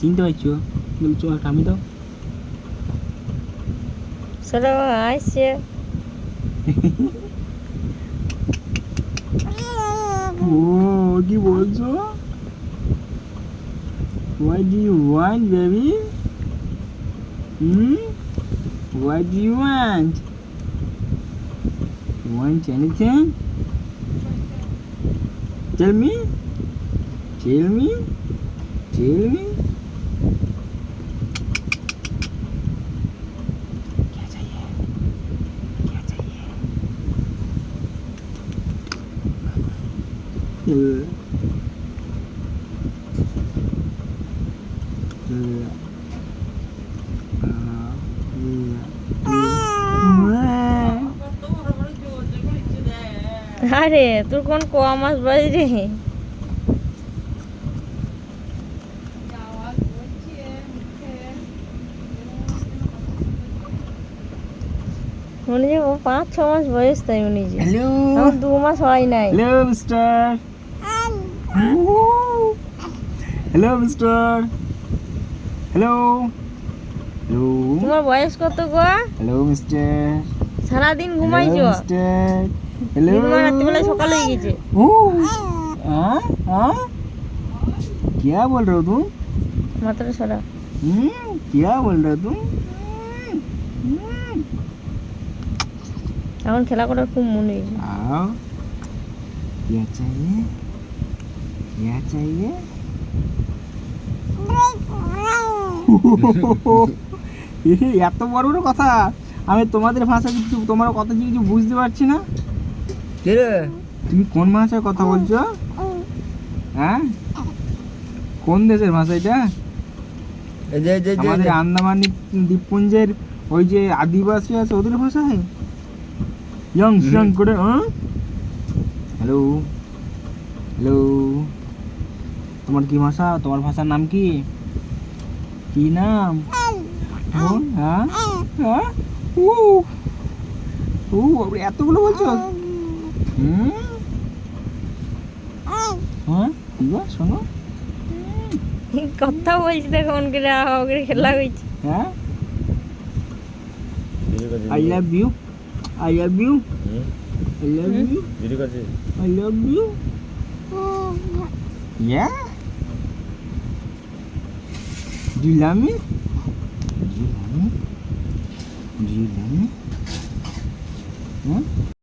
চিনতে পারছো বলছো একটা আমি দাও সেটা আসছে ও কি বলছো What do you want, baby? Hmm? What do you want? You want anything? Tell me. Tell me. Tell me. Uh. Uh. আরে তোর কোন কোয়া মাছ বাজি রে মনে যে ও পাঁচ ছ মাস বয়স তাই মনে যে Hello. আমার দু মাস হয় নাই Hello, Mister. Hello, Mister. Hello. Hello. তোমার বয়স কত গো Hello, Mister. সারাদিন Hello, ঘুমাইছো Mister. Hello. দিনবেলা রাত্রিবেলায় সকালে হয়ে গেছে ओ, हाँ, हाँ? क्या बोल रहे हो तुम মাথাটা সরা हम्म, क्या बोल रहे हो तुम हम्म, এখন খেলা করার খুব মনে হয়েছে आओ क्या चाहिए क्या चाहिए এ, এত বড় বড় কথা? আমি তোমাদের ভাষা কিছু তোমার কথা কি কিছু বুঝতে পারছি না? কে রে? তুমি কোন ভাষায় কথা বলছো? হ্যাঁ? কোন দেশের ভাষা এটা? আমাদের আন্দামান দ্বীপপুঞ্জের ওই যে আদিবাসী আছে ওদের ভাষায়? ইয়ং করে হ্যাঁ হ্যালো হ্যালো তোমার কি ভাষা? তোমার ভাষার নাম কি? কি নাম? হ্যাঁ? হ্যাঁ? উ। উ এতগুলো বলছো? হুম? হ্যাঁ? কি গো শোনো কথা বলছি করে করে খেলা হয়েছে। হ্যাঁ? I love you. I love you. Hmm, I love you. Video করছি। I love you. Yeah. du lamu